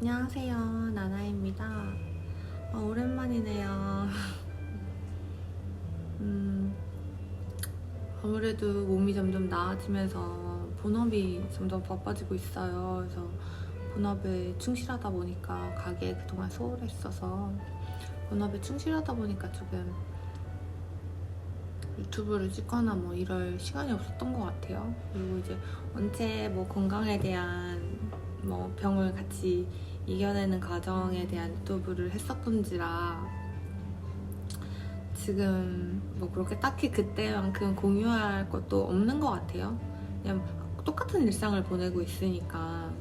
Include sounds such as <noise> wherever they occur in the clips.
안녕하세요. 나나입니다. 어, 오랜만이네요. <laughs> 음, 아무래도 몸이 점점 나아지면서 본업이 점점 바빠지고 있어요. 그래서 본업에 충실하다 보니까 가게에 그동안 소홀했어서 본업에 충실하다 보니까 조금 유튜브를 찍거나 뭐 이럴 시간이 없었던 것 같아요. 그리고 이제 언제 뭐 건강에 대한 뭐 병을 같이 이겨내는 과정에 대한 유튜브를 했었던지라 지금 뭐 그렇게 딱히 그때만큼 공유할 것도 없는 것 같아요. 그냥 똑같은 일상을 보내고 있으니까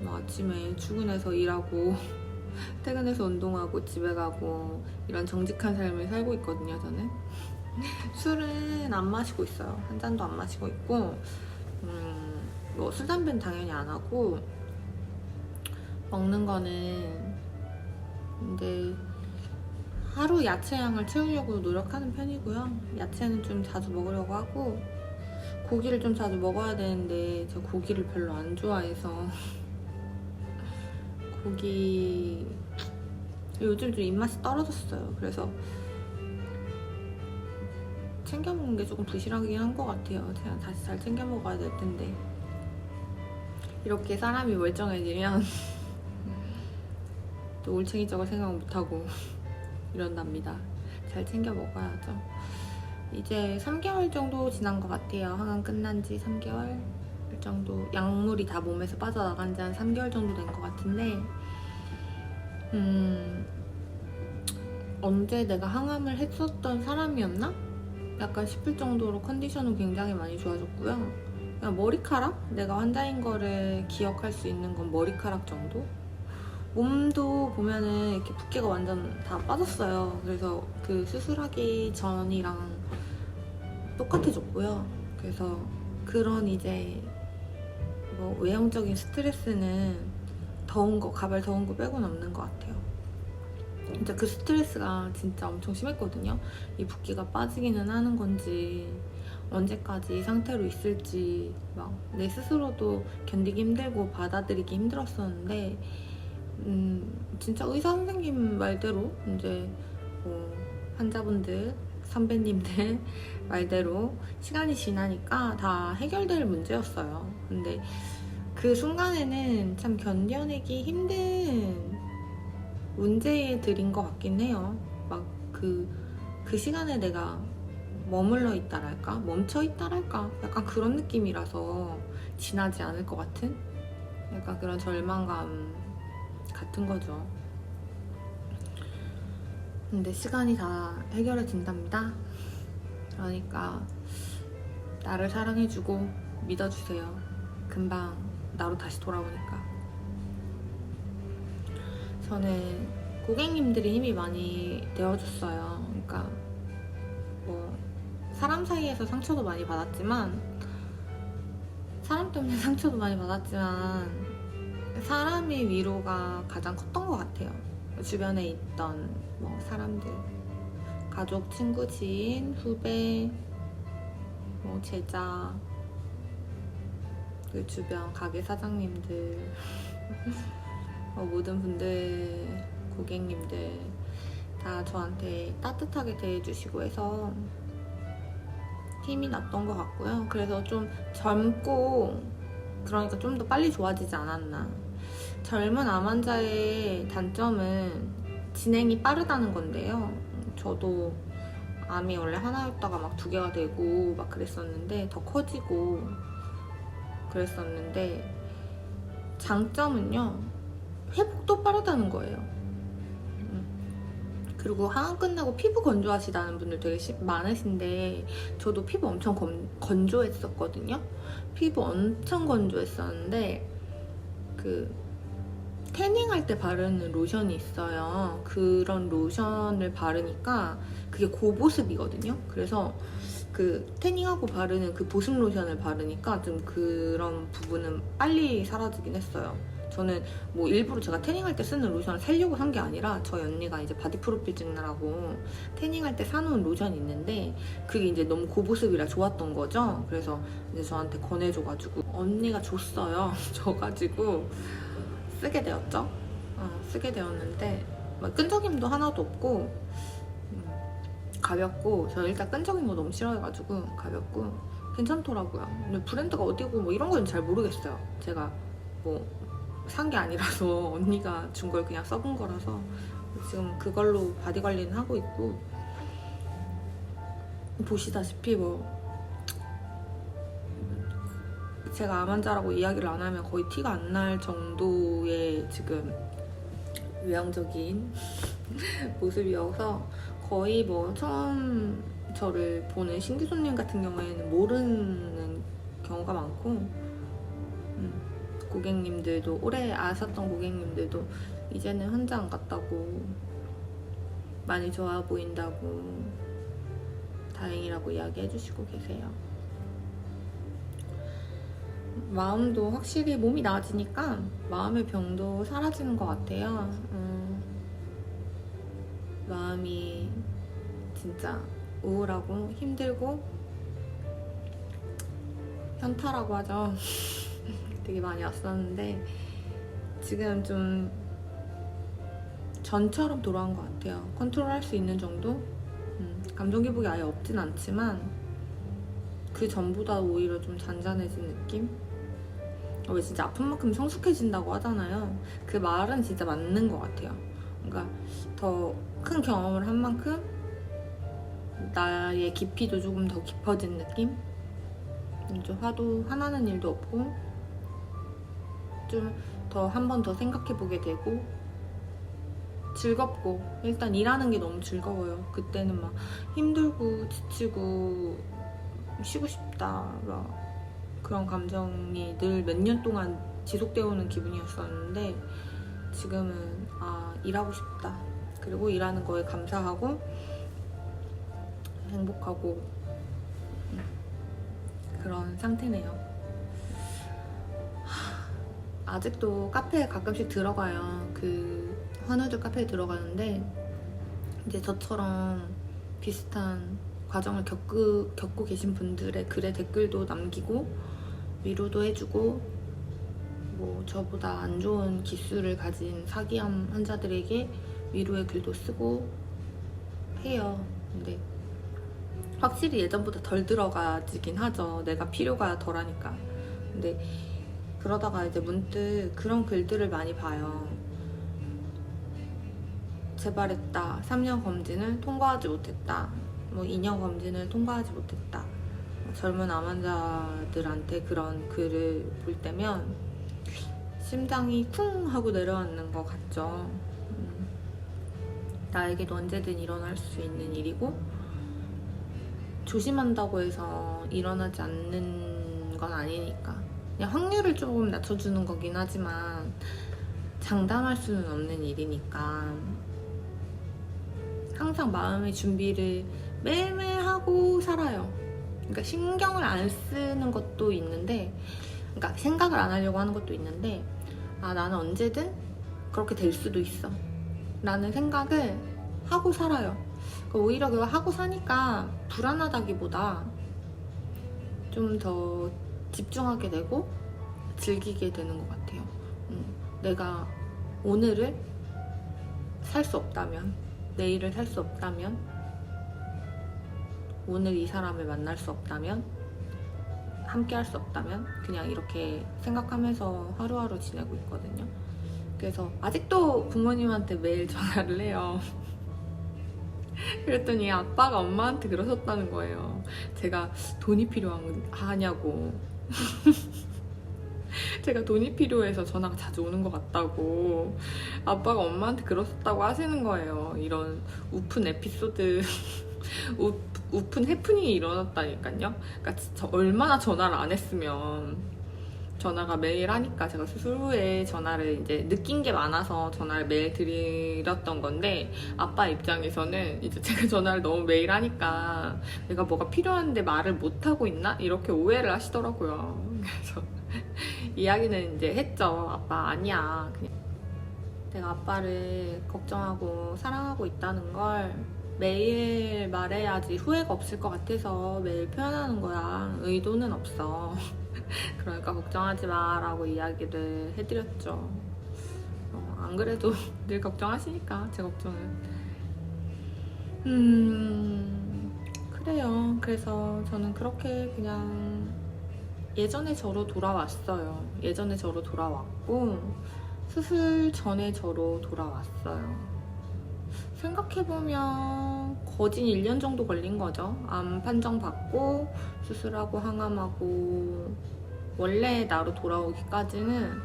뭐 아침에 출근해서 일하고 <laughs> 퇴근해서 운동하고 집에 가고 이런 정직한 삶을 살고 있거든요, 저는. <laughs> 술은 안 마시고 있어요. 한 잔도 안 마시고 있고, 음, 뭐 술, 담배는 당연히 안 하고, 먹는 거는, 근데 하루 야채량을 채우려고 노력하는 편이고요. 야채는 좀 자주 먹으려고 하고, 고기를 좀 자주 먹어야 되는데, 저 고기를 별로 안 좋아해서, <laughs> 고기, 요즘 좀 입맛이 떨어졌어요. 그래서, 챙겨 먹는 게 조금 부실하긴 한 것 같아요. 제가 다시 잘 챙겨 먹어야 될 텐데. 이렇게 사람이 멀쩡해지면 <laughs> 또 올챙이적을 생각 못하고 <laughs> 이런답니다. 잘 챙겨 먹어야죠. 이제 3개월 정도 지난 것 같아요. 항암 끝난 지 3개월 정도. 약물이 다 몸에서 빠져나간 지 한 3개월 정도 된 것 같은데, 음, 언제 내가 항암을 했었던 사람이었나? 약간 싶을 정도로 컨디션은 굉장히 많이 좋아졌고요. 그냥 머리카락? 내가 환자인 거를 기억할 수 있는 건 머리카락 정도? 몸도 보면은 이렇게 붓기가 완전 다 빠졌어요. 그래서 그 수술하기 전이랑 똑같아졌고요. 그래서 그런 이제 뭐 외형적인 스트레스는 더운 거, 가발 더운 거 빼고는 없는 것 같아요. 진짜 그 스트레스가 진짜 엄청 심했거든요. 이 붓기가 빠지기는 하는 건지 언제까지 이 상태로 있을지 막 내 스스로도 견디기 힘들고 받아들이기 힘들었었는데 음 진짜 의사 선생님 말대로 이제 뭐 환자분들 선배님들 <laughs> 말대로 시간이 지나니까 다 해결될 문제였어요. 근데 그 순간에는 참 견뎌내기 힘든 문제들인 것 같긴 해요. 막 그, 그 시간에 내가 머물러 있다랄까? 멈춰 있다랄까? 약간 그런 느낌이라서 지나지 않을 것 같은? 약간 그런 절망감 같은 거죠. 근데 시간이 다 해결해진답니다. 그러니까 나를 사랑해주고 믿어주세요. 금방 나로 다시 돌아오니까. 저는 고객님들이 힘이 많이 되어줬어요. 그러니까 뭐 사람 사이에서 상처도 많이 받았지만 사람 때문에 <laughs> 상처도 많이 받았지만 사람의 위로가 가장 컸던 것 같아요. 주변에 있던 뭐 사람들, 가족, 친구, 지인, 후배, 뭐 제자, 그 주변 가게 사장님들. 어, <laughs> 모든 분들, 고객님들 다 저한테 따뜻하게 대해주시고 해서 힘이 났던 것 같고요. 그래서 좀 젊고 그러니까 좀 더 빨리 좋아지지 않았나. 젊은 암 환자의 단점은 진행이 빠르다는 건데요. 저도 암이 원래 하나였다가 막 두 개가 되고 막 그랬었는데 더 커지고 그랬었는데 장점은요. 회복도 빠르다는 거예요. 음. 그리고 항암 끝나고 피부 건조하시다는 분들 되게 시- 많으신데 저도 피부 엄청 건, 건조했었거든요. 피부 엄청 건조했었는데 그 태닝할 때 바르는 로션이 있어요. 그런 로션을 바르니까 그게 고보습이거든요. 그래서 그 태닝하고 바르는 그 보습 로션을 바르니까 좀 그런 부분은 빨리 사라지긴 했어요. 저는 뭐 일부러 제가 태닝할 때 쓰는 로션을 살려고 산 게 아니라 저희 언니가 이제 바디 프로필 찍느라고 태닝할 때 사놓은 로션이 있는데 그게 이제 너무 고보습이라 좋았던 거죠. 그래서 이제 저한테 권해줘가지고 언니가 줬어요. <laughs> 줘가지고 쓰게 되었죠. 어, 쓰게 되었는데 막 끈적임도 하나도 없고 음, 가볍고 저 일단 끈적인 거 너무 싫어해가지고 가볍고 괜찮더라고요. 근데 브랜드가 어디고 뭐 이런 건 잘 모르겠어요. 제가 뭐 산 게 아니라서 <laughs> 언니가 준 걸 그냥 써본 거라서 지금 그걸로 바디 관리는 하고 있고 보시다시피 뭐 제가 암 환자라고 이야기를 안 하면 거의 티가 안 날 정도의 지금 외향적인 <laughs> 모습이어서 거의 뭐 처음 저를 보는 신규 손님 같은 경우에는 모르는 경우가 많고 음, 고객님들도 오래 아셨던 고객님들도 이제는 환자 안 같다고 많이 좋아 보인다고 다행이라고 이야기해 주시고 계세요. 마음도 확실히 몸이 나아지니까 마음의 병도 사라지는 것 같아요. 음, 마음이 진짜 우울하고 힘들고 현타라고 하죠. 되게 많이 왔었는데 지금 좀 전처럼 돌아온 것 같아요. 컨트롤할 수 있는 정도? 음, 감정 기복이 아예 없진 않지만 그 전보다 오히려 좀 잔잔해진 느낌? 어, 왜 진짜 아픈 만큼 성숙해진다고 하잖아요. 그 말은 진짜 맞는 것 같아요. 그러니까 더 큰 경험을 한 만큼 나의 깊이도 조금 더 깊어진 느낌? 좀 화도 화나는 일도 없고 좀 더 한 번 더 생각해 보게 되고 즐겁고 일단 일하는 게 너무 즐거워요. 그때는 막 힘들고 지치고 쉬고 싶다 막 그런 감정이 늘 몇 년 동안 지속되어 오는 기분이었었는데 지금은 아 일하고 싶다 그리고 일하는 거에 감사하고 행복하고 음, 그런 상태네요. 하, 아직도 카페에 가끔씩 들어가요. 그 환우들 카페에 들어가는데 이제 저처럼 비슷한 과정을 겪고, 겪고 계신 분들의 글에 댓글도 남기고 위로도 해주고 뭐 저보다 안 좋은 기수를 가진 사기암 환자들에게 위로의 글도 쓰고 해요. 근데 확실히 예전보다 덜 들어가지긴 하죠. 내가 필요가 덜하니까. 근데 그러다가 이제 문득 그런 글들을 많이 봐요. 재발했다. 3년 검진을 통과하지 못했다. 뭐 2년 검진을 통과하지 못했다. 젊은 암 환자들한테 그런 글을 볼 때면 심장이 쿵 하고 내려앉는 것 같죠. 음, 나에게도 언제든 일어날 수 있는 일이고 조심한다고 해서 일어나지 않는 건 아니니까 그냥 확률을 조금 낮춰주는 거긴 하지만 장담할 수는 없는 일이니까 항상 마음의 준비를 매일매일 하고 살아요. 그러니까 신경을 안 쓰는 것도 있는데, 그러니까 생각을 안 하려고 하는 것도 있는데, 아, 나는 언제든 그렇게 될 수도 있어. 라는 생각을 하고 살아요. 그러니까 오히려 그거 하고 사니까 불안하다기보다 좀더 집중하게 되고 즐기게 되는 것 같아요. 음, 내가 오늘을 살 수 없다면, 내일을 살 수 없다면, 오늘 이 사람을 만날 수 없다면, 함께 할 수 없다면, 그냥 이렇게 생각하면서 하루하루 지내고 있거든요. 그래서 아직도 부모님한테 매일 전화를 해요. <laughs> 그랬더니 아빠가 엄마한테 그러셨다는 거예요. 제가 돈이 필요하냐고. <laughs> 제가 돈이 필요해서 전화가 자주 오는 것 같다고. 아빠가 엄마한테 그러셨다고 하시는 거예요. 이런 우픈 에피소드, <laughs> 우, 우픈 해프닝이 일어났다니까요. 그러니까 저 얼마나 전화를 안 했으면. 전화가 매일 하니까 제가 수술 후에 전화를 이제 느낀 게 많아서 전화를 매일 드렸던 건데 아빠 입장에서는 이제 <laughs> 제가 전화를 너무 매일 하니까 내가 뭐가 필요한데 말을 못 하고 있나 이렇게 오해를 하시더라고요. <laughs> 그래서 <laughs> 이야기는 이제 했죠. 아빠 아니야. 그냥 내가 아빠를 걱정하고 사랑하고 있다는 걸 매일 말해야지 후회가 없을 것 같아서 매일 표현하는 거야. 의도는 없어. <laughs> 그러니까 걱정하지 마라고 이야기를 해드렸죠. 안 그래도 <laughs> 늘 걱정하시니까 제 걱정은. 음 그래요. 그래서 저는 그렇게 그냥 예전의 저로 돌아왔어요. 예전의 저로 돌아왔고 수술 전에 저로 돌아왔어요. 생각해보면 거진 1년 정도 걸린 거죠. 암 판정 받고 수술하고 항암하고 원래 나로 돌아오기까지는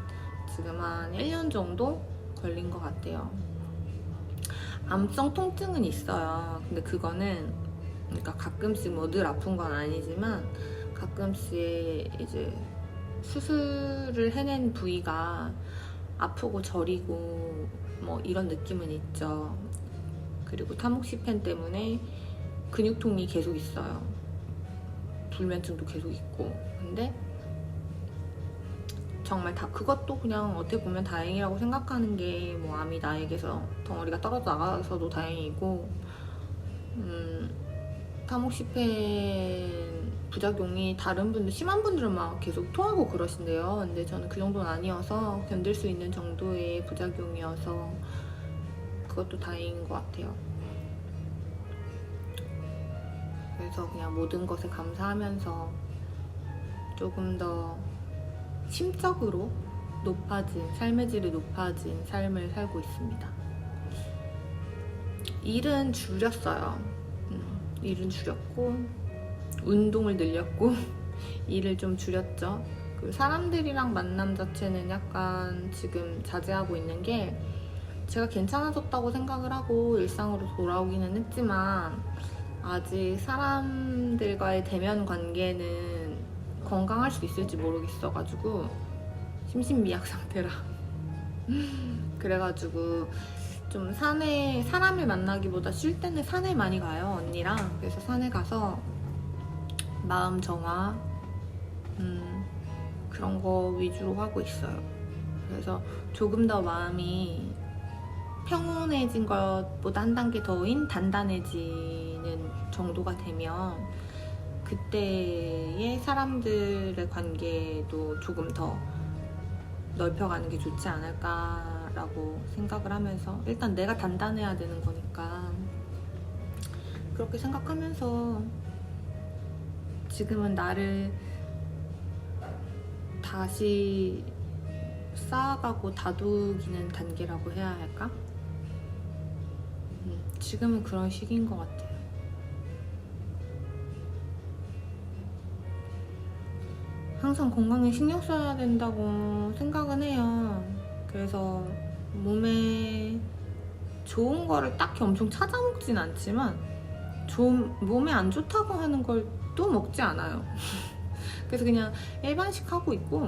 지금 한 1년 정도 걸린 것 같아요. 암성 통증은 있어요. 근데 그거는 그러니까 가끔씩 뭐 늘 아픈 건 아니지만 가끔씩 이제 수술을 해낸 부위가 아프고 저리고 뭐 이런 느낌은 있죠. 그리고 타목시펜 때문에 근육통이 계속 있어요. 불면증도 계속 있고. 근데 정말 다 그것도 그냥 어떻게 보면 다행이라고 생각하는 게 뭐 암이 나에게서 덩어리가 떨어져 나가서도 다행이고 음, 타목시펜 부작용이 다른 분들 심한 분들은 막 계속 토하고 그러신대요. 근데 저는 그 정도는 아니어서 견딜 수 있는 정도의 부작용이어서 그것도 다행인 것 같아요. 그래서 그냥 모든 것에 감사하면서 조금 더 심적으로 높아진 삶의 질이 높아진 삶을 살고 있습니다. 일은 줄였어요. 음, 일은 줄였고 운동을 늘렸고 <laughs> 일을 좀 줄였죠. 그 사람들이랑 만남 자체는 약간 지금 자제하고 있는 게 제가 괜찮아졌다고 생각을 하고 일상으로 돌아오기는 했지만 아직 사람들과의 대면 관계는 건강할 수 있을지 모르겠어가지고 심신미약 상태라. <laughs> 그래가지고 좀 산에 사람을 만나기보다 쉴 때는 산에 많이 가요 언니랑. 그래서 산에 가서 마음 정화 음, 그런 거 위주로 하고 있어요. 그래서 조금 더 마음이 평온해진 것보다 한 단계 더인 단단해지는 정도가 되면 그때의 사람들의 관계도 조금 더 넓혀가는 게 좋지 않을까라고 생각을 하면서 일단 내가 단단해야 되는 거니까 그렇게 생각하면서 지금은 나를 다시 쌓아가고 다독이는 단계라고 해야 할까? 음, 지금은 그런 시기인 것 같아요. 항상 건강에 신경 써야 된다고 생각은 해요. 그래서 몸에 좋은 거를 딱히 엄청 찾아 먹진 않지만 좀 몸에 안 좋다고 하는 걸 또 먹지 않아요. <laughs> 그래서 그냥 일반식 하고 있고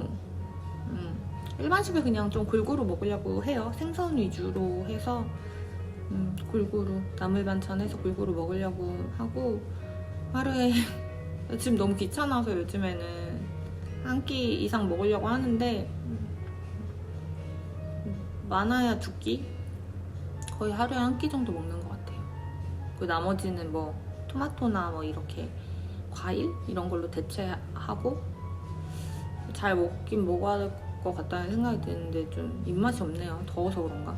음, 일반식을 그냥 좀 골고루 먹으려고 해요. 생선 위주로 해서 음, 골고루 나물 반찬해서 골고루 먹으려고 하고 하루에 <laughs> 지금 너무 귀찮아서 요즘에는 한 끼 이상 먹으려고 하는데 많아야 두 끼? 거의 하루에 한 끼 정도 먹는 것 같아요. 그 나머지는 뭐 토마토나 뭐 이렇게 과일 이런 걸로 대체하고 잘 먹긴 먹어야 될 것 같다는 생각이 드는데 좀 입맛이 없네요. 더워서 그런가?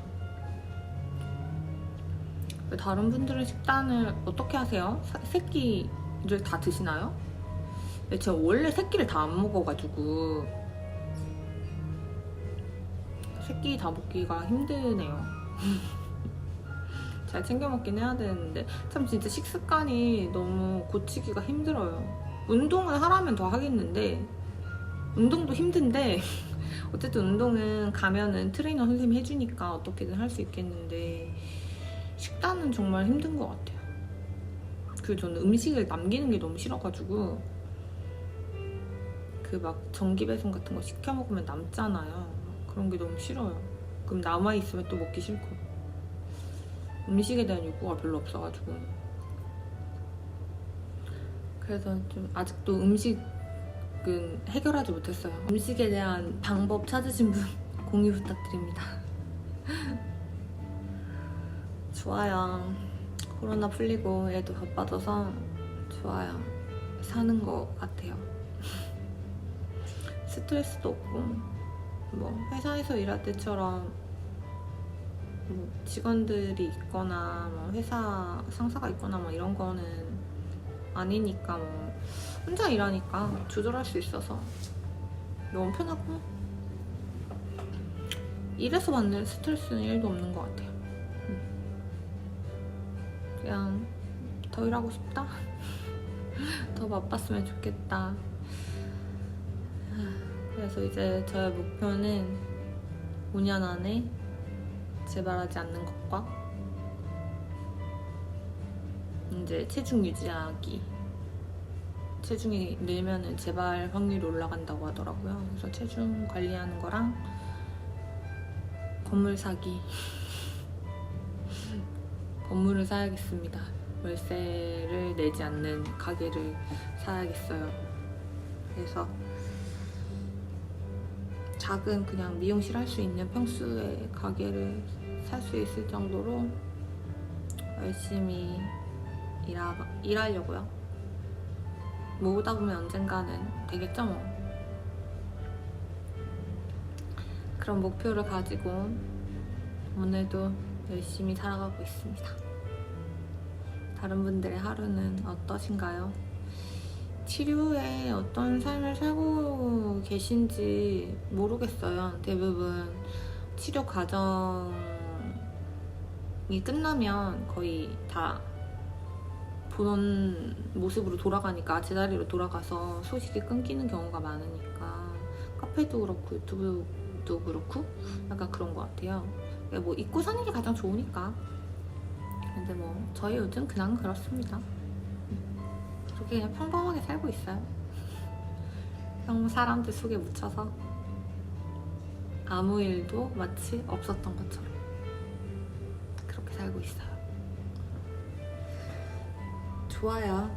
다른 분들은 식단을 어떻게 하세요? 사- 새끼를 다 드시나요? 제가 원래 새끼를 다 안 먹어가지고 새끼 다 먹기가 힘드네요. <laughs> 잘 챙겨 먹긴 해야 되는데 참 진짜 식습관이 너무 고치기가 힘들어요. 운동을 하라면 더 하겠는데 운동도 힘든데 <laughs> 어쨌든 운동은 가면은 트레이너 선생님이 해주니까 어떻게든 할 수 있겠는데 식단은 정말 힘든 것 같아요. 그 저는 음식을 남기는 게 너무 싫어가지고 그 막 전기 배송 같은 거 시켜 먹으면 남잖아요. 그런 게 너무 싫어요. 그럼 남아 있으면 또 먹기 싫고 음식에 대한 욕구가 별로 없어가지고 그래서 좀 아직도 음식은 해결하지 못했어요. 음식에 대한 방법 찾으신 분 <laughs> 공유 부탁드립니다. <laughs> 좋아요. 코로나 풀리고 애도 바빠져서 좋아요. 사는 것 같아요. 스트레스도 없고 뭐 회사에서 일할 때처럼 뭐 직원들이 있거나 뭐 회사 상사가 있거나 뭐 이런 거는 아니니까 뭐 혼자 일하니까 조절할 수 있어서 너무 편하고 일에서 받는 스트레스는 1도 없는 것 같아요. 음. 그냥 더 일하고 싶다. <laughs> 더 바빴으면 좋겠다. 그래서 이제 저의 목표는 5년 안에 재발하지 않는 것과 이제 체중 유지하기. 체중이 늘면은 재발 확률이 올라간다고 하더라고요. 그래서 체중 관리하는 거랑 건물 사기. <laughs> 건물을 사야겠습니다. 월세를 내지 않는 가게를 사야겠어요. 그래서 작은 그냥 미용실 할 수 있는 평수의 가게를 살 수 있을 정도로 열심히 일하, 일하려고요. 모으다 보면 언젠가는 되겠죠 뭐. 그런 목표를 가지고 오늘도 열심히 살아가고 있습니다. 다른 분들의 하루는 어떠신가요? 치료에 어떤 살고 계신지 모르겠어요. 대부분 치료 과정이 끝나면 거의 다 보던 모습으로 돌아가니까 제자리로 돌아가서 소식이 끊기는 경우가 많으니까 카페도 그렇고 유튜브도 그렇고 약간 그런 것 같아요. 뭐 잊고 사는 게 가장 좋으니까. 근데 뭐 저희 요즘 그냥 그렇습니다. 그렇게 그냥 평범하게 살고 있어요. 평 사람들 속에 묻혀서 아무 일도 마치 없었던 것처럼 그렇게 살고 있어요. 좋아요.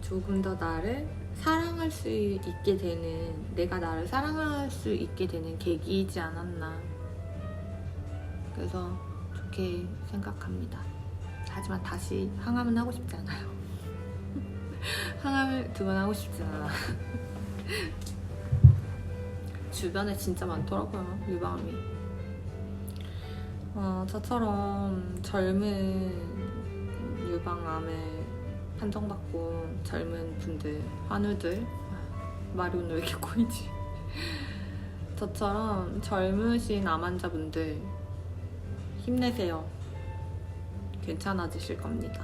조금 더 나를 사랑할 수 있게 되는 내가 나를 사랑할 수 있게 되는 계기이지 않았나. 그래서 좋게 생각합니다. 하지만 다시 항암은 하고 싶지 않아요. 항암을 두 번 하고 싶지 않아. 주변에 진짜 많더라고요, 유방암이. 어, 저처럼 젊은 유방암을 판정받고 젊은 분들, 환우들, 아, 말이 오늘 왜 이렇게 꼬이지? <laughs> 저처럼 젊으신 암 환자분들 힘내세요. 괜찮아지실 겁니다.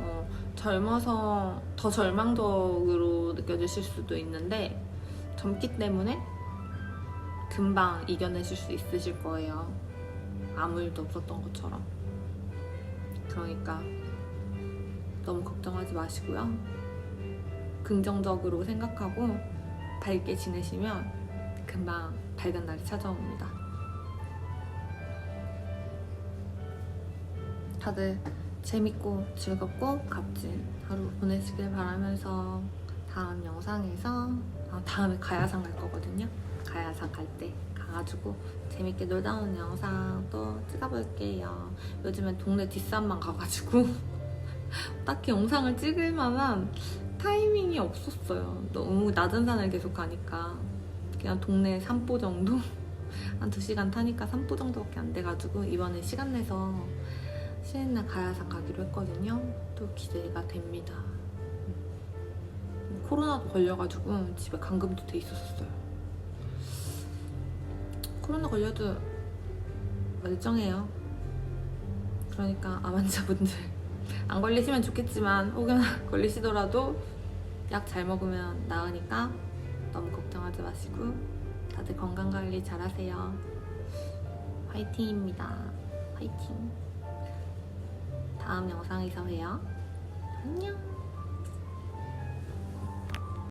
어, 젊어서 더 절망적으로 느껴지실 수도 있는데 젊기 때문에 금방 이겨내실 수 있으실 거예요. 아무 일도 없었던 것처럼. 그러니까 너무 걱정하지 마시고요. 긍정적으로 생각하고 밝게 지내시면 금방 밝은 날이 찾아옵니다. 다들 재밌고 즐겁고 값진 하루 보내시길 바라면서 다음 영상에서 아, 다음에 가야산 갈 거거든요. 가야산 갈 때 가가지고 재밌게 놀다 오는 영상 또 찍어볼게요. 요즘엔 동네 뒷산만 가가지고 <laughs> 딱히 영상을 찍을 만한 타이밍이 없었어요. 너무 낮은 산을 계속 가니까 그냥 동네 산보 정도? <laughs> 한 2시간 타니까 산보 정도밖에 안 돼가지고 이번에 시간 내서 날 가야산 가기로 했거든요. 또 기대가 됩니다. 음, 코로나도 걸려가지고 집에 감금도 돼 있었어요. 코로나 걸려도 멀쩡해요. 그러니까 암 환자분들 <laughs> 안 걸리시면 좋겠지만 혹은 <laughs> 걸리시더라도 약 잘 먹으면 나으니까 너무 걱정하지 마시고 다들 건강 관리 잘하세요. 화이팅입니다. 화이팅. 다음 영상에서 봬요. 안녕.